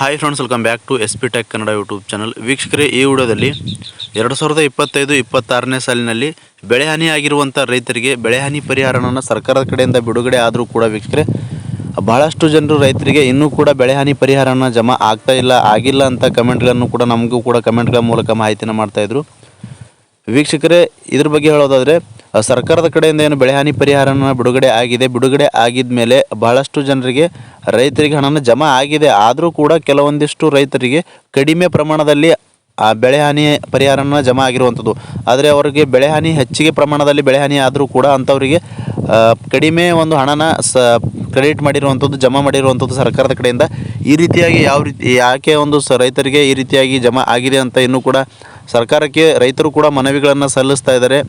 Hi friends welcome back to S P tech Kannada YouTube channel ವೀಕ್ಷಕರೇ, ಈ ವಿಡಿಯೋದಲ್ಲಿ ಎರಡು ಸಾವಿರದ ಇಪ್ಪತ್ತೈದು, ಇಪ್ಪತ್ತಾರನೇ ಸಾಲಿನಲ್ಲಿ ಬೆಳೆ ಹಾನಿ ಆಗಿರುವಂಥ ರೈತರಿಗೆ ಬೆಳೆ ಹಾನಿ ಪರಿಹಾರವನ್ನು ಸರ್ಕಾರದ ಕಡೆಯಿಂದ ಬಿಡುಗಡೆ ಆದರೂ ಕೂಡ ವೀಕ್ಷಕರೇ, ಬಹಳಷ್ಟು ಜನರು ರೈತರಿಗೆ ಇನ್ನೂ ಕೂಡ ಬೆಳೆಹಾನಿ ಪರಿಹಾರನ ಜಮಾ ಆಗ್ತಾ ಇಲ್ಲ, ಆಗಿಲ್ಲ ಅಂತ ಕಮೆಂಟ್ಗಳನ್ನು ಕೂಡ ನಮಗೂ ಕೂಡ ಕಮೆಂಟ್ಗಳ ಮೂಲಕ ಮಾಹಿತಿನ ಮಾಡ್ತಾಯಿದ್ರು ವೀಕ್ಷಕರೇ, ಇದ್ರ ಬಗ್ಗೆ ಹೇಳೋದಾದರೆ ಸರ್ಕಾರದ ಕಡೆಯಿಂದ ಏನು ಬೆಳೆ ಹಾನಿ ಪರಿಹಾರನ ಬಿಡುಗಡೆ ಆಗಿದೆ. ಬಿಡುಗಡೆ ಆಗಿದ ಮೇಲೆ ಬಹಳಷ್ಟು ಜನರಿಗೆ ರೈತರಿಗೆ ಹಣನ ಜಮಾ ಆಗಿದೆ. ಆದರೂ ಕೂಡ ಕೆಲವೊಂದಿಷ್ಟು ರೈತರಿಗೆ ಕಡಿಮೆ ಪ್ರಮಾಣದಲ್ಲಿ ಆ ಬೆಳೆ ಹಾನಿ ಪರಿಹಾರನ ಜಮಾ ಆಗಿರುವಂಥದ್ದು ಆದರೆ ಅವರಿಗೆ ಬೆಳೆ ಹಾನಿ ಹೆಚ್ಚಿಗೆ ಪ್ರಮಾಣದಲ್ಲಿ ಬೆಳೆ ಹಾನಿ ಆದರೂ ಕೂಡ ಅಂಥವರಿಗೆ ಕಡಿಮೆ ಒಂದು ಹಣನ ಸ, ಕ್ರೆಡಿಟ್ ಮಾಡಿರುವಂಥದ್ದು ಜಮಾ ಮಾಡಿರುವಂಥದ್ದು ಸರ್ಕಾರದ ಕಡೆಯಿಂದ ಈ ರೀತಿಯಾಗಿ ಯಾವ ರೀತಿ, ಯಾಕೆ ಒಂದು ಸ, ರೈತರಿಗೆ ಈ ರೀತಿಯಾಗಿ ಜಮಾ ಆಗಿದೆ ಅಂತ ಇನ್ನೂ ಕೂಡ ಸರ್ಕಾರಕ್ಕೆ ರೈತರು ಕೂಡ ಮನವಿಗಳನ್ನು ಸಲ್ಲಿಸ್ತಾ ಇದ್ದಾರೆ.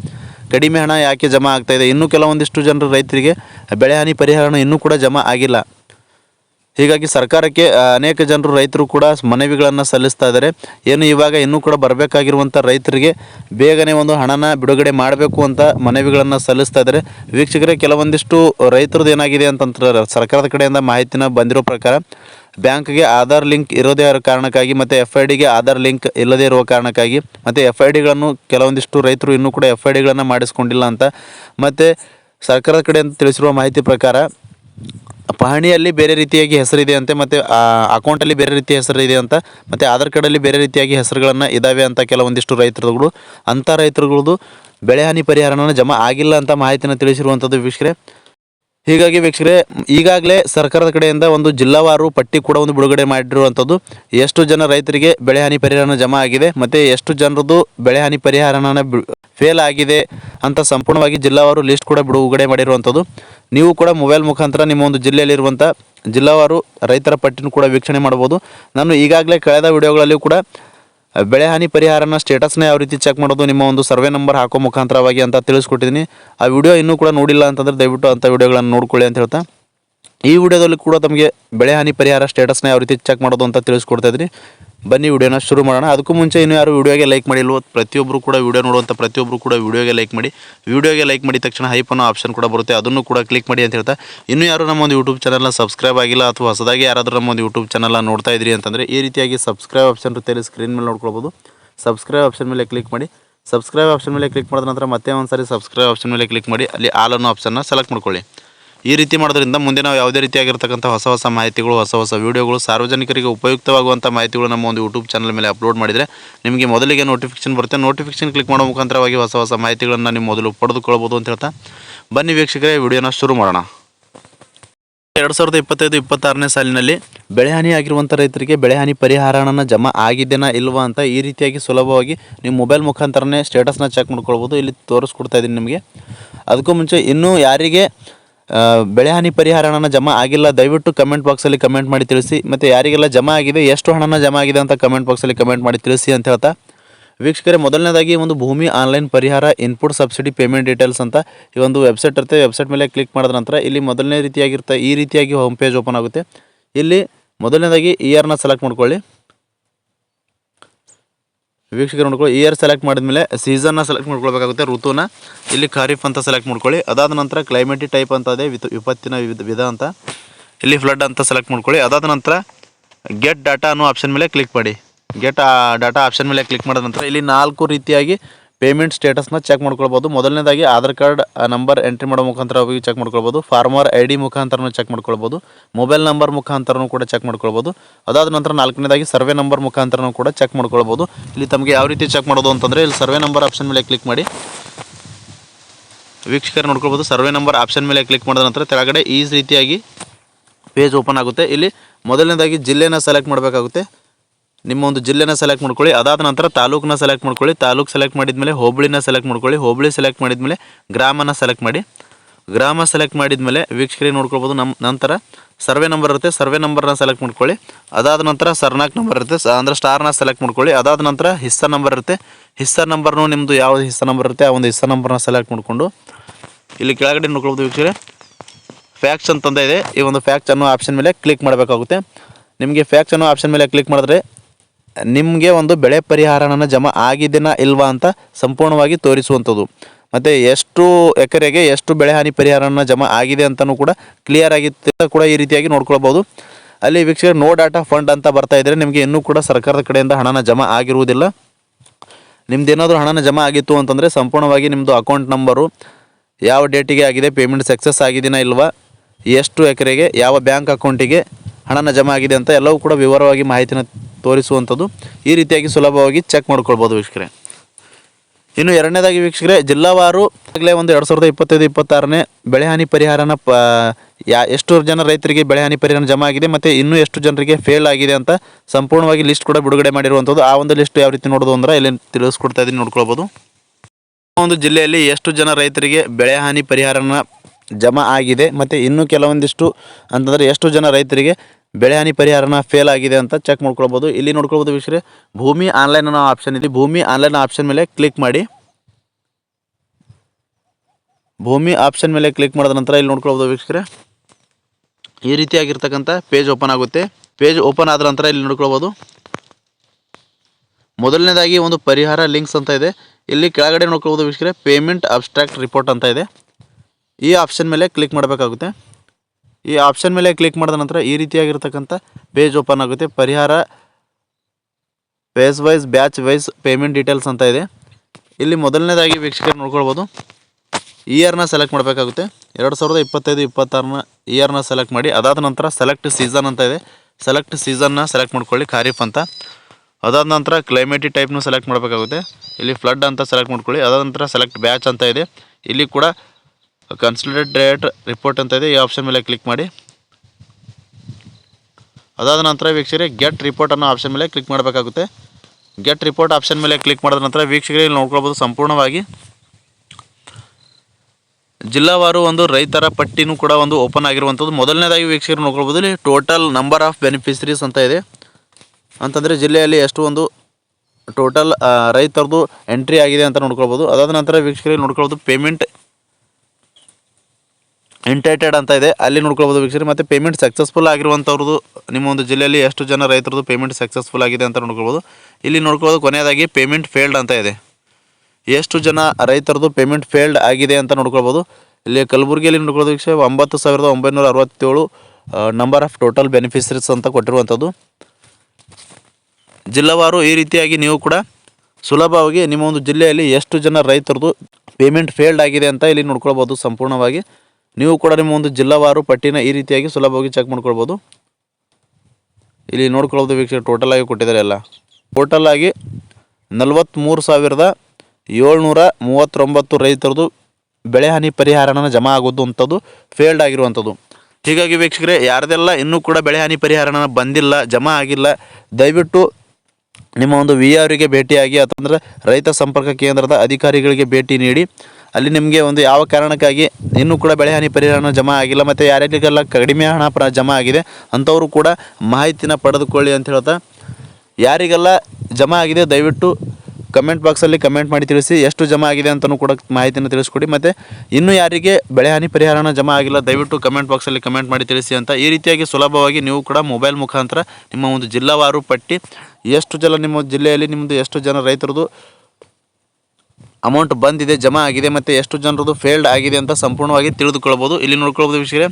ಕಡಿಮೆ ಹಣ ಯಾಕೆ ಜಮಾ ಇದೆ? ಇನ್ನೂ ಕೆಲವೊಂದಿಷ್ಟು ಜನರು ರೈತರಿಗೆ ಬೆಳೆ ಹಾನಿ ಪರಿಹಾರನ ಇನ್ನೂ ಕೂಡ ಜಮಾ ಆಗಿಲ್ಲ. ಹೀಗಾಗಿ ಸರ್ಕಾರಕ್ಕೆ ಅನೇಕ ಜನರು ರೈತರು ಕೂಡ ಮನವಿಗಳನ್ನು ಸಲ್ಲಿಸ್ತಾ ಇದ್ದಾರೆ. ಏನು ಇವಾಗ ಇನ್ನೂ ಕೂಡ ಬರಬೇಕಾಗಿರುವಂಥ ರೈತರಿಗೆ ಬೇಗನೆ ಒಂದು ಹಣನ ಬಿಡುಗಡೆ ಮಾಡಬೇಕು ಅಂತ ಮನವಿಗಳನ್ನು ಸಲ್ಲಿಸ್ತಾ ಇದ್ದಾರೆ. ವೀಕ್ಷಕರೇ, ಕೆಲವೊಂದಿಷ್ಟು ರೈತರದ್ದು ಏನಾಗಿದೆ ಅಂತಂತಾರೆ ಸರ್ಕಾರದ ಕಡೆಯಿಂದ ಮಾಹಿತಿನ ಬಂದಿರೋ ಪ್ರಕಾರ ಬ್ಯಾಂಕ್ಗೆ ಆಧಾರ್ ಲಿಂಕ್ ಇರೋದೇ ಇರೋ ಕಾರಣಕ್ಕಾಗಿ ಮತ್ತು ಎಫ್ ಐ ಡಿಗೆ ಆಧಾರ್ ಲಿಂಕ್ ಇಲ್ಲದೇ ಇರುವ ಕಾರಣಕ್ಕಾಗಿ ಮತ್ತು ಎಫ್ ಐ ಡಿಗಳನ್ನು ಕೆಲವೊಂದಿಷ್ಟು ರೈತರು ಇನ್ನೂ ಕೂಡ ಎಫ್ ಐ ಡಿಗಳನ್ನು ಮಾಡಿಸ್ಕೊಂಡಿಲ್ಲ ಅಂತ. ಮತ್ತು ಸರ್ಕಾರದ ಕಡೆಯಿಂದ ತಿಳಿಸಿರುವ ಮಾಹಿತಿ ಪ್ರಕಾರ ಪಹಣಿಯಲ್ಲಿ ಬೇರೆ ರೀತಿಯಾಗಿ ಹೆಸರಿದೆ ಅಂತೆ ಮತ್ತು ಅಕೌಂಟಲ್ಲಿ ಬೇರೆ ರೀತಿಯ ಹೆಸರು ಇದೆ ಅಂತ ಮತ್ತು ಆಧಾರ್ ಕಾರ್ಡಲ್ಲಿ ಬೇರೆ ರೀತಿಯಾಗಿ ಹೆಸರುಗಳನ್ನು ಇದ್ದಾವೆ ಅಂತ ಕೆಲವೊಂದಿಷ್ಟು ರೈತರುಗಳು ಅಂಥ ರೈತರುಗಳದ್ದು ಬೆಳೆ ಹಾನಿ ಪರಿಹಾರನ ಜಮಾ ಆಗಿಲ್ಲ ಅಂತ ಮಾಹಿತಿನ ತಿಳಿಸಿರುವಂಥದ್ದು ವೀಕ್ಷಕರೇ. ಹೀಗಾಗಿ ವೀಕ್ಷಕರೇ, ಈಗಾಗಲೇ ಸರ್ಕಾರದ ಕಡೆಯಿಂದ ಒಂದು ಜಿಲ್ಲಾವಾರು ಪಟ್ಟಿ ಕೂಡ ಒಂದು ಬಿಡುಗಡೆ ಮಾಡಿರುವಂಥದ್ದು. ಎಷ್ಟು ಜನ ರೈತರಿಗೆ ಬೆಳೆ ಹಾನಿ ಪರಿಹಾರನ ಜಮಾ ಆಗಿದೆ, ಮತ್ತು ಎಷ್ಟು ಜನರದ್ದು ಬೆಳೆ ಹಾನಿ ಪರಿಹಾರನ ಫೇಲ್ ಆಗಿದೆ ಅಂತ ಸಂಪೂರ್ಣವಾಗಿ ಜಿಲ್ಲಾವಾರು ಲಿಸ್ಟ್ ಕೂಡ ಬಿಡುಗಡೆ ಮಾಡಿರುವಂಥದ್ದು. ನೀವು ಕೂಡ ಮೊಬೈಲ್ ಮುಖಾಂತರ ನಿಮ್ಮ ಒಂದು ಜಿಲ್ಲೆಯಲ್ಲಿರುವಂಥ ಜಿಲ್ಲಾವಾರು ರೈತರ ಪಟ್ಟಿನೂ ಕೂಡ ವೀಕ್ಷಣೆ ಮಾಡ್ಬೋದು. ನಾನು ಈಗಾಗಲೇ ಕಳೆದ ವಿಡಿಯೋಗಳಲ್ಲಿ ಕೂಡ ಬೆಳೆ ಹಾನಿ ಪರಿಹಾರನ ಸ್ಟೇಟಸ್ನ ಯಾವ ರೀತಿ ಚೆಕ್ ಮಾಡೋದು, ನಿಮ್ಮ ಒಂದು ಸರ್ವೆ ನಂಬರ್ ಹಾಕೋ ಮುಖಾಂತರವಾಗಿ ಅಂತ ತಿಳಿಸ್ಕೊಟ್ಟಿದ್ದೀನಿ. ಆ ವಿಡಿಯೋ ಇನ್ನೂ ಕೂಡ ನೋಡಿಲ್ಲ ಅಂತಂದರೆ ದಯವಿಟ್ಟು ಅಂಥ ವಿಡಿಯೋಗಳನ್ನು ನೋಡ್ಕೊಳ್ಳಿ ಅಂತ ಹೇಳ್ತಾ. ಈ ವಿಡಿಯೋದಲ್ಲಿ ಕೂಡ ತಮಗೆ ಬೆಳೆ ಹಾನಿ ಪರಿಹಾರ ಸ್ಟೇಟಸ್ನ ಯಾವ ರೀತಿ ಚೆಕ್ ಮಾಡೋದು ಅಂತ ತಿಳಿಸ್ಕೊಡ್ತಾ ಇದ್ದೀನಿ. ಬನ್ನಿ ವಿಡಿಯೋನ ಶುರು ಮಾಡೋಣ. ಅದಕ್ಕೂ ಮುಂಚೆ ಇನ್ನೂ ಯಾರು ವಿಡಿಯೋಗೆ ಲೈಕ್ ಮಾಡಿಲ್ವೋ ಪ್ರತಿಯೊಬ್ಬರು ಕೂಡ ವಿಡಿಯೋ ನೋಡುವಂಥ ಪ್ರತಿಯೊಬ್ಬರು ಕೂಡ ವಿಡಿಯೋಗೆ ಲೈಕ್ ಮಾಡಿ. ವಿಡಿಯೋಗೆ ಲೈಕ್ ಮಾಡಿದ ತಕ್ಷಣ ಹೈಪ್ ಅನ್ನೋ ಆಪ್ಷನ್ ಕೂಡ ಬರುತ್ತೆ. ಅದನ್ನು ಕೂಡ ಕ್ಲಿಕ್ ಮಾಡಿ ಅಂತ ಹೇಳ್ತಾ. ಇನ್ನೂ ಯಾರು ನಮ್ಮ ಒಂದು ಯೂಟ್ಯೂಬ್ ಚಾನಲ್ನ ಸಬ್ಸ್ಕ್ರೈಬ್ ಆಗಿಲ್ಲ ಅಥವಾ ಹೊಸದಾಗಿ ಯಾರಾದರೂ ನಮ್ಮ ಒಂದು ಯೂಟ್ಯೂಬ್ ಚಾನಲ್ನ ನೋಡ್ತಾ ಇದ್ರಿ ಅಂತಂದರೆ ಈ ರೀತಿಯಾಗಿ ಸಬ್ಸ್ಕ್ರೈಬ್ ಆಪ್ಷನ್ ಇರುತ್ತೆ ಸ್ಕ್ರೀನ್ ಮೇಲೆ ನೋಡ್ಕೊಳ್ಬೋದು. ಸಬ್ಸ್ಕ್ರೈಬ್ ಆಪ್ಷನ್ ಮೇಲೆ ಕ್ಲಿಕ್ ಮಾಡಿ. ಸಬ್ಸ್ಕ್ರೈಬ್ ಆಪ್ಷನ್ ಮೇಲೆ ಕ್ಲಿಕ್ ಮಾಡಿದ ನಂತರ ಮತ್ತೆ ಒಂದು ಸಾರಿ ಸಬ್ಸ್ಕ್ರೈಬ್ ಆಪ್ಷನ್ ಮೇಲೆ ಕ್ಲಿಕ್ ಮಾಡಿ. ಅಲ್ಲಿ ಆಲ್ ಅನ್ನೋ ಆಪ್ಷನ್ನ ಸೆಲೆಕ್ಟ್ ಮಾಡ್ಕೊಳ್ಳಿ. ಈ ರೀತಿ ಮಾಡೋದ್ರಿಂದ ಮುಂದೆ ನಾವು ಯಾವುದೇ ರೀತಿಯಾಗಿರ್ತಕ್ಕಂಥ ಹೊಸ ಹೊಸ ಮಾಹಿತಿಗಳು, ಹೊಸ ಹೊಸ ವೀಡಿಯೋಗಳು, ಸಾರ್ವಜನಿಕರಿಗೆ ಉಪಯುಕ್ತವಾಗುವಂಥ ಮಾಹಿತಿಗಳು ನಮ್ಮ ಒಂದು ಯೂಟ್ಯೂಬ್ ಚಾನಲ್ ಮೇಲೆ ಅಪ್ಲೋಡ್ ಮಾಡಿದರೆ ನಿಮಗೆ ಮೊದಲಿಗೆ ನೋಟಿಫಿಕೇಶನ್ ಬರುತ್ತೆ. ನೋಟಿಫಿಕೇಶನ್ ಕ್ಲಿಕ್ ಮಾಡೋ ಮುಖಾಂತರವಾಗಿ ಹೊಸ ಹೊಸ ಮಾಹಿತಿಗಳನ್ನು ನೀವು ಮೊದಲು ಪಡೆದುಕೊಳ್ಬೋದು ಅಂತ ಹೇಳ್ತಾ ಬನ್ನಿ ವೀಕ್ಷಕರೇ, ವಿಡಿಯೋನ ಶುರು ಮಾಡೋಣ. ಎರಡು ಸಾವಿರದ ಇಪ್ಪತ್ತೈದು, ಇಪ್ಪತ್ತಾರನೇ ಸಾಲಿನಲ್ಲಿ ಬೆಳೆ ಹಾನಿ ಆಗಿರುವಂಥ ರೈತರಿಗೆ ಬೆಳೆ ಹಾನಿ ಪರಿಹಾರನ ಜಮಾ ಆಗಿದ್ದೇನಾ ಇಲ್ವಾ ಅಂತ ಈ ರೀತಿಯಾಗಿ ಸುಲಭವಾಗಿ ನಿಮ್ಮ ಮೊಬೈಲ್ ಮುಖಾಂತರನೇ ಸ್ಟೇಟಸ್ನ ಚೆಕ್ ಮಾಡ್ಕೊಳ್ಬೋದು. ಇಲ್ಲಿ ತೋರಿಸ್ಕೊಡ್ತಾ ಇದ್ದೀನಿ ನಿಮಗೆ. ಅದಕ್ಕೂ ಮುಂಚೆ ಇನ್ನೂ ಯಾರಿಗೆ ಬೆಳೆ ಹಾನಿ ಹಣನ ಜಮಾ ಆಗಿಲ್ಲ, ದಯವಿಟ್ಟು ಕಮೆಂಟ್ ಬಾಕ್ಸಲ್ಲಿ ಕಮೆಂಟ್ ಮಾಡಿ ತಿಳಿಸಿ. ಮತ್ತು ಯಾರಿಗೆಲ್ಲ ಜಮಾ ಆಗಿದೆ, ಎಷ್ಟು ಹಣನ ಜಮಾ ಆಗಿದೆ ಅಂತ ಕಮೆಂಟ್ ಬಾಕ್ಸಲ್ಲಿ ಕಮೆಂಟ್ ಮಾಡಿ ತಿಳಿಸಿ ಅಂತ ಹೇಳ್ತಾ. ವೀಕ್ಷಕರೇ, ಮೊದಲನೇದಾಗಿ ಒಂದು ಭೂಮಿ ಆನ್ಲೈನ್ ಪರಿಹಾರ ಇನ್ಪುಟ್ ಸಬ್ಸಿಡಿ ಪೇಮೆಂಟ್ ಡೀಟೇಲ್ಸ್ ಅಂತ ಈ ಒಂದು ವೆಬ್ಸೈಟ್ ಇರುತ್ತೆ. ವೆಬ್ಸೈಟ್ ಮೇಲೆ ಕ್ಲಿಕ್ ಮಾಡಿದ ನಂತರ ಇಲ್ಲಿ ಮೊದಲನೇ ರೀತಿಯಾಗಿರುತ್ತೆ. ಈ ರೀತಿಯಾಗಿ ಹೋಮ್ ಪೇಜ್ ಓಪನ್ ಆಗುತ್ತೆ. ಇಲ್ಲಿ ಮೊದಲನೇದಾಗಿ ಇಯರ್ನ ಸೆಲೆಕ್ಟ್ ಮಾಡ್ಕೊಳ್ಳಿ. ವೀಕ್ಷಕರು ನೋಡ್ಕೊಳ್ಳಿ ಇಯರ್ ಸೆಲೆಕ್ಟ್ ಮಾಡಿದ್ಮೇಲೆ ಸೀಸನ್ನ ಸೆಲೆಕ್ಟ್ ಮಾಡ್ಕೊಳ್ಬೇಕಾಗುತ್ತೆ, ಋತುನ. ಇಲ್ಲಿ ಖಾರಿಫ್ ಅಂತ ಸೆಲೆಕ್ಟ್ ಮಾಡ್ಕೊಳ್ಳಿ. ಅದಾದ ನಂತರ ಕ್ಲೈಮೇಟಿ ಟೈಪ್ ಅಂತ ಇದೆ ವಿತ್ ವಿಪತ್ತಿನ ವಿಧ ವಿಧ ಅಂತ. ಇಲ್ಲಿ ಫ್ಲಡ್ ಅಂತ ಸೆಲೆಕ್ಟ್ ಮಾಡ್ಕೊಳ್ಳಿ. ಅದಾದ ನಂತರ ಗೆಟ್ ಡಾಟಾ ಅನ್ನೋ ಆಪ್ಷನ್ ಮೇಲೆ ಕ್ಲಿಕ್ ಮಾಡಿ. ಗೆಟ್ ಡಾಟಾ ಆಪ್ಷನ್ ಮೇಲೆ ಕ್ಲಿಕ್ ಮಾಡಿದ ನಂತರ ಇಲ್ಲಿ ನಾಲ್ಕು ರೀತಿಯಾಗಿ ಪೇಮೆಂಟ್ ಸ್ಟೇಟಸ್ನ ಚೆಕ್ ಮಾಡ್ಕೊಳ್ಬೋದು. ಮೊದಲನೇದಾಗಿ ಆಧಾರ್ ಕಾರ್ಡ್ ನಂಬರ್, ಎಂಟ್ರಿ ಮಾಡೋ ಮುಖಾಂತರ ಹೋಗಿ ಚೆಕ್ ಮಾಡ್ಕೊಳ್ಬೋದು. ಫಾರ್ಮರ್ ಐ ಡಿ ಮುಖಾಂತರನೂ ಚೆಕ್ ಮಾಡ್ಕೊಳ್ಬೋದು. ಮೊಬೈಲ್ ನಂಬರ್ ಮುಖಾಂತರನೂ ಕೂಡ ಚೆಕ್ ಮಾಡ್ಕೊಳ್ಬೋದು. ಅದಾದ ನಂತರ ನಾಲ್ಕನೇದಾಗಿ ಸರ್ವೆ ನಂಬರ್ ಮುಖಾಂತರನೂ ಕೂಡ ಚೆಕ್ ಮಾಡ್ಕೊಳ್ಬೋದು. ಇಲ್ಲಿ ತಮಗೆ ಯಾವ ರೀತಿ ಚೆಕ್ ಮಾಡೋದು ಅಂತಂದರೆ ಇಲ್ಲಿ ಸರ್ವೆ ನಂಬರ್ ಆಪ್ಷನ್ ಮೇಲೆ ಕ್ಲಿಕ್ ಮಾಡಿ. ವೀಕ್ಷಕರು ನೋಡ್ಕೊಳ್ಬೋದು, ಸರ್ವೆ ನಂಬರ್ ಆಪ್ಷನ್ ಮೇಲೆ ಕ್ಲಿಕ್ ಮಾಡಿದ ನಂತರ ಕೆಳಗಡೆ ಈ ರೀತಿಯಾಗಿ ಪೇಜ್ ಓಪನ್ ಆಗುತ್ತೆ. ಇಲ್ಲಿ ಮೊದಲನೇದಾಗಿ ಜಿಲ್ಲೆನ ಸೆಲೆಕ್ಟ್ ಮಾಡಬೇಕಾಗುತ್ತೆ. ನಿಮ್ಮ ಒಂದು ಜಿಲ್ಲೆನ ಸೆಲೆಕ್ಟ್ ಮಾಡ್ಕೊಳ್ಳಿ, ಅದಾದ ನಂತರ ತಾಲೂಕನ್ನ ಸೆಲೆಕ್ಟ್ ಮಾಡ್ಕೊಳ್ಳಿ, ತಾಲೂಕು ಸೆಲೆಕ್ಟ್ ಮಾಡಿದ್ಮೇಲೆ ಹೋಬಳಿನ ಸೆಲೆಕ್ಟ್ ಮಾಡ್ಕೊಳ್ಳಿ, ಹೋಬಳಿ ಸೆಲೆಕ್ಟ್ ಮಾಡಿದ್ಮೇಲೆ ಗ್ರಾಮನ ಸೆಲೆಕ್ಟ್ ಮಾಡಿ. ಗ್ರಾಮ ಸೆಲೆಕ್ಟ್ ಮಾಡಿದ್ಮೇಲೆ ವೀಕ್ಷಕರಿಗೆ ನೋಡ್ಕೊಳ್ಬೋದು ನಮ್ಮ ನಂತರ ಸರ್ವೆ ನಂಬರ್ ಇರುತ್ತೆ, ಸರ್ವೆ ನಂಬರ್ನ ಸೆಲೆಕ್ಟ್ ಮಾಡ್ಕೊಳ್ಳಿ. ಅದಾದ ನಂತರ ಸರ್ನಾಕ್ ನಂಬರ್ ಇರುತ್ತೆ ಅಂದರೆ ಅಂದ್ರೆ ಸ್ಟಾರ್ನ ಸೆಲೆಕ್ಟ್ ಮಾಡ್ಕೊಳ್ಳಿ. ಅದಾದ ನಂತರ ಹಿಸ್ಸ ನಂಬರ್ ಇರುತ್ತೆ. ಹಿಸ್ಸ ನಂಬರ್ನು ನಿಮ್ಮದು ಯಾವ ಹಿಸ್ಸ ನಂಬರ್ ಇರುತ್ತೆ, ಆ ಒಂದು ಹಿಸ್ಸ ನಂಬರ್ನ ಸೆಲೆಕ್ಟ್ ಮಾಡಿಕೊಂಡು. ಇಲ್ಲಿ ಕೆಳಗಡೆ ನೋಡ್ಕೊಳ್ಬೋದು ವೀಕ್ಷಕರೇ ಫ್ಯಾಕ್ಸ್ ಅಂತಂದ ಇದೆ ಈ ಒಂದು ಫ್ಯಾಕ್ಸ್ ಅನ್ನೋ ಆಪ್ಷನ್ ಮೇಲೆ ಕ್ಲಿಕ್ ಮಾಡಬೇಕಾಗುತ್ತೆ. ನಿಮಗೆ ಫ್ಯಾಕ್ಸ್ ಅನ್ನೋ ಆಪ್ಷನ್ ಮೇಲೆ ಕ್ಲಿಕ್ ಮಾಡಿದ್ರೆ ನಿಮಗೆ ಒಂದು ಬೆಳೆ ಪರಿಹಾರನ ಜಮಾ ಆಗಿದೆನಾ ಇಲ್ವಾ ಅಂತ ಸಂಪೂರ್ಣವಾಗಿ ತೋರಿಸುವಂಥದ್ದು. ಮತ್ತು ಎಷ್ಟು ಎಕರೆಗೆ ಎಷ್ಟು ಬೆಳೆ ಹಾನಿ ಪರಿಹಾರನ ಜಮಾ ಆಗಿದೆ ಅಂತಲೂ ಕೂಡ ಕ್ಲಿಯರ್ ಆಗಿತ್ತು ಕೂಡ ಈ ರೀತಿಯಾಗಿ ನೋಡ್ಕೊಳ್ಬೋದು. ಅಲ್ಲಿ ವೀಕ್ಷಕರು ನೋ ಡಾಟಾ ಫಂಡ್ ಅಂತ ಬರ್ತಾ ಇದ್ದರೆ ನಿಮಗೆ ಇನ್ನೂ ಕೂಡ ಸರ್ಕಾರದ ಕಡೆಯಿಂದ ಹಣನ ಜಮಾ ಆಗಿರುವುದಿಲ್ಲ. ನಿಮ್ದು ಏನಾದರೂ ಹಣನ ಜಮಾ ಆಗಿತ್ತು ಅಂತಂದರೆ ಸಂಪೂರ್ಣವಾಗಿ ನಿಮ್ಮದು ಅಕೌಂಟ್ ನಂಬರು ಯಾವ ಡೇಟಿಗೆ ಆಗಿದೆ ಪೇಮೆಂಟ್ ಸಕ್ಸಸ್ ಆಗಿದೆಯಾ ಇಲ್ವಾ, ಎಷ್ಟು ಎಕರೆಗೆ, ಯಾವ ಬ್ಯಾಂಕ್ ಅಕೌಂಟಿಗೆ ಹಣನ ಜಮಾ ಆಗಿದೆ ಅಂತ ಎಲ್ಲವೂ ಕೂಡ ವಿವರವಾಗಿ ಮಾಹಿತಿನ ತೋರಿಸುವಂಥದ್ದು ಈ ರೀತಿಯಾಗಿ ಸುಲಭವಾಗಿ ಚೆಕ್ ಮಾಡ್ಕೊಳ್ಬೋದು ವೀಕ್ಷಕರೆ. ಇನ್ನು ಎರಡನೇದಾಗಿ ವೀಕ್ಷಕರೆ, ಜಿಲ್ಲಾವಾರು ಆಗಲೇ ಒಂದು ಎರಡು ಸಾವಿರದ ಇಪ್ಪತ್ತೈದು, ಇಪ್ಪತ್ತಾರನೇ ಬೆಳೆಹಾನಿ ಪರಿಹಾರನ ಪ, ಯಾ, ಎಷ್ಟು ಜನ ರೈತರಿಗೆ ಬೆಳೆಹಾನಿ ಪರಿಹಾರ ಜಮಾ ಆಗಿದೆ ಮತ್ತು ಇನ್ನೂ ಎಷ್ಟು ಜನರಿಗೆ ಫೇಲ್ ಆಗಿದೆ ಅಂತ ಸಂಪೂರ್ಣವಾಗಿ ಲಿಸ್ಟ್ ಕೂಡ ಬಿಡುಗಡೆ ಮಾಡಿರುವಂಥದ್ದು. ಆ ಒಂದು ಲಿಸ್ಟ್ ಯಾವ ರೀತಿ ನೋಡೋದು ಅಂದ್ರೆ ಇಲ್ಲಿ ತಿಳಿಸ್ಕೊಡ್ತಾ ಇದ್ದೀನಿ, ನೋಡ್ಕೊಳ್ಬೋದು. ಒಂದು ಜಿಲ್ಲೆಯಲ್ಲಿ ಎಷ್ಟು ಜನ ರೈತರಿಗೆ ಬೆಳೆ ಹಾನಿ ಪರಿಹಾರನ ಜಮಾ ಆಗಿದೆ, ಮತ್ತು ಇನ್ನೂ ಕೆಲವೊಂದಿಷ್ಟು ಅಂತಂದರೆ ಎಷ್ಟು ಜನ ರೈತರಿಗೆ ಬೆಳೆ ಹಾನಿ ಪರಿಹಾರನ ಫೇಲ್ ಆಗಿದೆ ಅಂತ ಚೆಕ್ ಮಾಡ್ಕೊಳ್ಬೋದು. ಇಲ್ಲಿ ನೋಡ್ಕೊಳ್ಬೋದು ವೀಕ್ಷಕರೇ, ಭೂಮಿ ಆನ್ಲೈನ್ ಅನ್ನೋ ಆಪ್ಷನ್ ಇದೆ ಭೂಮಿ ಆನ್ಲೈನ್ ಆಪ್ಷನ್ ಮೇಲೆ ಕ್ಲಿಕ್ ಮಾಡಿ. ಭೂಮಿ ಆಪ್ಷನ್ ಮೇಲೆ ಕ್ಲಿಕ್ ಮಾಡಿದ ನಂತರ ಇಲ್ಲಿ ನೋಡ್ಕೊಳ್ಬೋದು ವೀಕ್ಷಕರೇ, ಈ ರೀತಿಯಾಗಿರ್ತಕ್ಕಂಥ ಪೇಜ್ ಓಪನ್ ಆಗುತ್ತೆ. ಪೇಜ್ ಓಪನ್ ಆದ ನಂತರ ಇಲ್ಲಿ ನೋಡ್ಕೊಳ್ಬೋದು. ಮೊದಲನೇದಾಗಿ ಒಂದು ಪರಿಹಾರ ಲಿಂಕ್ಸ್ ಅಂತ ಇದೆ. ಇಲ್ಲಿ ಕೆಳಗಡೆ ನೋಡ್ಕೊಳ್ಬೋದು ವೀಕ್ಷಕರೇ ಪೇಮೆಂಟ್ ಅಬ್ಸ್ಟ್ರಾಕ್ಟ್ ರಿಪೋರ್ಟ್ ಅಂತ ಇದೆ. ಈ ಆಪ್ಷನ್ ಮೇಲೆ ಕ್ಲಿಕ್ ಮಾಡಬೇಕಾಗುತ್ತೆ. ಈ ಆಪ್ಷನ್ ಮೇಲೆ ಕ್ಲಿಕ್ ಮಾಡಿದ ನಂತರ ಈ ರೀತಿಯಾಗಿರ್ತಕ್ಕಂಥ ಪೇಜ್ ಓಪನ್ ಆಗುತ್ತೆ. ಪರಿಹಾರ phase wise batch wise payment details ಅಂತ ಇದೆ. ಇಲ್ಲಿ ಮೊದಲನೇದಾಗಿ ವೀಕ್ಷಕರು ನೋಡ್ಕೊಳ್ಬೋದು. ಇಯರ್ನ ಸೆಲೆಕ್ಟ್ ಮಾಡಬೇಕಾಗುತ್ತೆ. ಎರಡು ಸಾವಿರದ ಇಪ್ಪತ್ತೈದು, ಇಪ್ಪತ್ತಾರನ ಇಯರ್ನ ಸೆಲೆಕ್ಟ್ ಮಾಡಿ, ಅದಾದ ನಂತರ ಸೆಲೆಕ್ಟ್ ಸೀಸನ್ ಅಂತ ಇದೆ. ಸೆಲೆಕ್ಟ್ ಸೀಸನ್ನ ಸೆಲೆಕ್ಟ್ ಮಾಡ್ಕೊಳ್ಳಿ, ಖಾರೀಫ್ ಅಂತ. ಅದಾದ ನಂತರ ಕ್ಲೈಮೇಟಿ ಟೈಪ್ನು ಸೆಲೆಕ್ಟ್ ಮಾಡಬೇಕಾಗುತ್ತೆ. ಇಲ್ಲಿ ಫ್ಲಡ್ ಅಂತ ಸೆಲೆಕ್ಟ್ ಮಾಡ್ಕೊಳ್ಳಿ. ಅದಾದ ನಂತರ ಸೆಲೆಕ್ಟ್ ಬ್ಯಾಚ್ ಅಂತ ಇದೆ. ಇಲ್ಲಿ ಕೂಡ ಕನ್ಸಿಡರ್ಡ್ ಡೇಟ್ ರಿಪೋರ್ಟ್ ಅಂತ ಇದೆ, ಈ ಆಪ್ಷನ್ ಮೇಲೆ ಕ್ಲಿಕ್ ಮಾಡಿ. ಅದಾದ ನಂತರ ವೀಕ್ಷಕರೇ ಗೆಟ್ ರಿಪೋರ್ಟ್ ಅನ್ನೋ ಆಪ್ಷನ್ ಮೇಲೆ ಕ್ಲಿಕ್ ಮಾಡಬೇಕಾಗುತ್ತೆ. ಗೆಟ್ ರಿಪೋರ್ಟ್ ಆಪ್ಷನ್ ಮೇಲೆ ಕ್ಲಿಕ್ ಮಾಡಿದ ನಂತರ ವೀಕ್ಷಕರೇ, ಇಲ್ಲಿ ನೋಡ್ಕೊಳ್ಬೋದು ಸಂಪೂರ್ಣವಾಗಿ. ಜಿಲ್ಲಾವಾರು ಒಂದು ರೈತರ ಪಟ್ಟಿನೂ ಕೂಡ ಒಂದು ಓಪನ್ ಆಗಿರುವಂಥದ್ದು. ಮೊದಲನೇದಾಗಿ ವೀಕ್ಷಕರು ನೋಡ್ಕೊಳ್ಬೋದು, ಇಲ್ಲಿ ಟೋಟಲ್ ನಂಬರ್ ಆಫ್ ಬೆನಿಫಿಷರೀಸ್ ಅಂತ ಇದೆ. ಅಂತಂದರೆ ಜಿಲ್ಲೆಯಲ್ಲಿ ಎಷ್ಟು ಒಂದು ಟೋಟಲ್ ರೈತರದು ಎಂಟ್ರಿ ಆಗಿದೆ ಅಂತ ನೋಡ್ಕೊಳ್ಬೋದು. ಅದಾದ ನಂತರ ವೀಕ್ಷಕರಿಗೆ ನೋಡ್ಕೊಳ್ಬೋದು ಪೇಮೆಂಟ್ ಎಂಟೈಟೆಡ್ ಅಂತ ಇದೆ. ಅಲ್ಲಿ ನೋಡ್ಕೊಳ್ಬೋದು ವೀಕ್ಷಕರು. ಮತ್ತು ಪೇಮೆಂಟ್ ಸಕ್ಸಸ್ಫುಲ್ ಆಗಿರುವಂಥವ್ರದ್ದು ನಿಮ್ಮ ಒಂದು ಜಿಲ್ಲೆಯಲ್ಲಿ ಎಷ್ಟು ಜನ ರೈತರದ್ದು ಪೇಮೆಂಟ್ ಸಕ್ಸಸ್ಫುಲ್ ಆಗಿದೆ ಅಂತ ನೋಡ್ಕೊಳ್ಬೋದು. ಇಲ್ಲಿ ನೋಡ್ಕೊಳ್ಬೋದು, ಕೊನೆಯದಾಗಿ ಪೇಮೆಂಟ್ ಫೇಲ್ಡ್ ಅಂತ ಇದೆ. ಎಷ್ಟು ಜನ ರೈತರದ್ದು ಪೇಮೆಂಟ್ ಫೇಲ್ಡ್ ಆಗಿದೆ ಅಂತ ನೋಡ್ಕೊಳ್ಬೋದು. ಇಲ್ಲಿ ಕಲಬುರಗಿಯಲ್ಲಿ ನೋಡ್ಕೊಳ್ಳೋದು ವೀಕ್ಷ ಒಂಬತ್ತು ಸಾವಿರದ ಒಂಬೈನೂರ ಅರವತ್ತೇಳು ನಂಬರ್ ಆಫ್ ಟೋಟಲ್ ಬೆನಿಫಿಷರೀಸ್ ಅಂತ ಕೊಟ್ಟಿರುವಂಥದ್ದು. ಜಿಲ್ಲಾವಾರು ಈ ರೀತಿಯಾಗಿ ನೀವು ಕೂಡ ಸುಲಭವಾಗಿ ನಿಮ್ಮ ಒಂದು ಜಿಲ್ಲೆಯಲ್ಲಿ ಎಷ್ಟು ಜನ ರೈತರದ್ದು ಪೇಮೆಂಟ್ ಫೇಲ್ಡ್ ಆಗಿದೆ ಅಂತ ಇಲ್ಲಿ ನೋಡ್ಕೊಳ್ಬೋದು ಸಂಪೂರ್ಣವಾಗಿ. ನೀವು ಕೂಡ ನಿಮ್ಮ ಒಂದು ಜಿಲ್ಲಾವಾರು ಪಟ್ಟಿನ ಈ ರೀತಿಯಾಗಿ ಸುಲಭವಾಗಿ ಚೆಕ್ ಮಾಡ್ಕೊಳ್ಬೋದು. ಇಲ್ಲಿ ನೋಡ್ಕೊಳ್ಳೋದು ವೀಕ್ಷಕ ಟೋಟಲ್ ಆಗಿ ಕೊಟ್ಟಿದ್ದಾರೆ ಎಲ್ಲ. ಟೋಟಲ್ ಆಗಿ ನಲವತ್ತ್ಮೂರು ಸಾವಿರದ ಏಳ್ನೂರ ಮೂವತ್ತೊಂಬತ್ತು ರೈತರದು ಬೆಳೆ ಹಾನಿ ಪರಿಹಾರನ ಜಮಾ ಆಗೋದು ಅಂಥದ್ದು ಫೇಲ್ಡ್ ಆಗಿರುವಂಥದ್ದು ಹೀಗಾಗಿ ವೀಕ್ಷಕರೇ, ಯಾರದೆಲ್ಲ ಇನ್ನೂ ಕೂಡ ಬೆಳೆ ಹಾನಿ ಪರಿಹಾರನ ಬಂದಿಲ್ಲ, ಜಮಾ ಆಗಿಲ್ಲ, ದಯವಿಟ್ಟು ನಿಮ್ಮ ಒಂದು ವಿ ಆರ್ಗೆ ಭೇಟಿಯಾಗಿ ಅಥವಾ ರೈತ ಸಂಪರ್ಕ ಕೇಂದ್ರದ ಅಧಿಕಾರಿಗಳಿಗೆ ಭೇಟಿ ನೀಡಿ ಅಲ್ಲಿ ನಿಮಗೆ ಒಂದು ಯಾವ ಕಾರಣಕ್ಕಾಗಿ ಇನ್ನೂ ಕೂಡ ಬೆಳೆ ಹಾನಿ ಪರಿಹಾರ ಜಮಾ ಆಗಿಲ್ಲ ಮತ್ತು ಯಾರ್ಯಾರಿಗೆಲ್ಲ ಕಡಿಮೆ ಹಣ ಪ್ರ ಜಮಾ ಆಗಿದೆ, ಅಂಥವರು ಕೂಡ ಮಾಹಿತಿನ ಪಡೆದುಕೊಳ್ಳಿ ಅಂತ ಹೇಳ್ತಾ ಯಾರಿಗೆಲ್ಲ ಜಮಾ ಆಗಿದೆ ದಯವಿಟ್ಟು ಕಮೆಂಟ್ ಬಾಕ್ಸಲ್ಲಿ ಕಮೆಂಟ್ ಮಾಡಿ ತಿಳಿಸಿ ಎಷ್ಟು ಜಮಾ ಆಗಿದೆ ಅಂತಲೂ ಕೂಡ ಮಾಹಿತಿನ ತಿಳಿಸ್ಕೊಡಿ. ಮತ್ತು ಇನ್ನೂ ಯಾರಿಗೆ ಬೆಳೆ ಹಾನಿ ಪರಿಹಾರನ ಜಮಾ ಆಗಿಲ್ಲ ದಯವಿಟ್ಟು ಕಮೆಂಟ್ ಬಾಕ್ಸಲ್ಲಿ ಕಮೆಂಟ್ ಮಾಡಿ ತಿಳಿಸಿ ಅಂತ ಈ ರೀತಿಯಾಗಿ ಸುಲಭವಾಗಿ ನೀವು ಕೂಡ ಮೊಬೈಲ್ ಮುಖಾಂತರ ನಿಮ್ಮ ಒಂದು ಜಿಲ್ಲಾವಾರು ಪಟ್ಟಿ, ಎಷ್ಟು ಜನ ನಿಮ್ಮ ಜಿಲ್ಲೆಯಲ್ಲಿ ನಿಮ್ಮದು ಎಷ್ಟು ಜನ ರೈತರದು ಅಮೌಂಟ್ ಬಂದಿದೆ, ಜಮಾ ಆಗಿದೆ ಮತ್ತು ಎಷ್ಟು ಜನರದು ಫೇಲ್ಡ್ ಆಗಿದೆ ಅಂತ ಸಂಪೂರ್ಣವಾಗಿ ತಿಳಿದುಕೊಳ್ಬೋದು. ಇಲ್ಲಿ ನೋಡ್ಕೊಳ್ಬೋದು ವಿಷಯ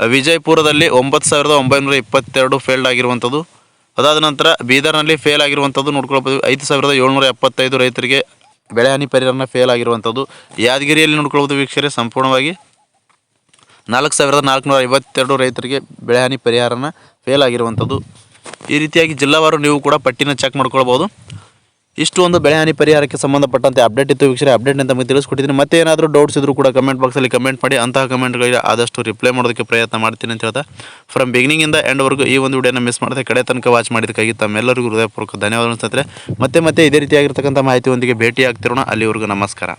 ವಿಜಯಪುರದಲ್ಲಿ ಒಂಬತ್ತು ಸಾವಿರದ ಒಂಬೈನೂರ ಇಪ್ಪತ್ತೆರಡು ಫೇಲ್ಡ್ ಆಗಿರುವಂಥದ್ದು. ಅದಾದ ನಂತರ ಬೀದರ್ನಲ್ಲಿ ಫೇಲ್ ಆಗಿರುವಂಥದ್ದು ನೋಡ್ಕೊಳ್ಬೋದು. ಐದು ಸಾವಿರದ ಏಳ್ನೂರ ಎಪ್ಪತ್ತೈದು ರೈತರಿಗೆ ಬೆಳೆ ಹಾನಿ ಪರಿಹಾರನ ಫೇಲ್ ಆಗಿರುವಂಥದ್ದು. ಯಾದಗಿರಿಯಲ್ಲಿ ನೋಡ್ಕೊಳ್ಬೋದು ವೀಕ್ಷಕರೇ, ಸಂಪೂರ್ಣವಾಗಿ ನಾಲ್ಕು ಸಾವಿರದ ನಾಲ್ಕುನೂರ ಐವತ್ತೆರಡು ರೈತರಿಗೆ ಬೆಳೆ ಹಾನಿ ಪರಿಹಾರನ ಫೇಲ್ ಆಗಿರುವಂಥದ್ದು. ಈ ರೀತಿಯಾಗಿ ಜಿಲ್ಲಾವಾರು ನೀವು ಕೂಡ ಪಟ್ಟಿನ ಚೆಕ್ ಮಾಡ್ಕೊಳ್ಬೋದು. ಇಷ್ಟು ಒಂದು ಬೆಳೆ ಹಾನಿ ಪರಿಹಾರಕ್ಕೆ ಸಂಬಂಧಪಟ್ಟಂತೆ ಅಪ್ಡೇಟ್ ಇತ್ತು. ವೀಕ್ಷಣೆ ಅಪ್ಡೇಟ್ ಅಂತ ನಿಮಗೆ ತಿಳಿಸ್ಕೊಟ್ಟಿದ್ದೀನಿ ಮತ್ತೆ ಏನಾದರೂ ಡೌಟ್ಸ್ ಇದ್ದರೂ ಕೂಡ ಕಮೆಂಟ್ ಬಾಕ್ಸಲ್ಲಿ ಕಮೆಂಟ್ ಮಾಡಿ. ಅಂತಹ ಕಮೆಂಟ್ಗಳಿಗೆ ಆದಷ್ಟು ರಿಪ್ಲೈ ಮಾಡೋದಕ್ಕೆ ಪ್ರಯತ್ನ ಮಾಡ್ತೀನಿ ಅಂತ ಹೇಳ್ತಾ. ಫ್ರಮ್ ಬಿಗಿನಿಂಗಿಂದ ಎಂಡ್ವರೆಗೂ ಈ ಒಂದು ವಿಡಿಯೋನ ಮಿಸ್ ಮಾಡದೆ ಕಡೆ ತನಕ ವಾಚ್ ಮಾಡಿದ್ದಕ್ಕಾಗಿ ತಮ್ಮೆಲ್ಲರಿಗೂ ಹೃದಯಪೂರ್ವಕ ಧನ್ಯವಾದಗಳು ಸ್ನೇಹಿತರೆ. ಮತ್ತೆ ಮತ್ತೆ ಇದೇ ರೀತಿಯಾಗಿರ್ತಕ್ಕಂಥ ಮಾಹಿತಿಯೊಂದಿಗೆ ಭೇಟಿ ಆಗ್ತಿರೋಣ ಅಲ್ಲಿವರೆಗೂ ನಮಸ್ಕಾರ.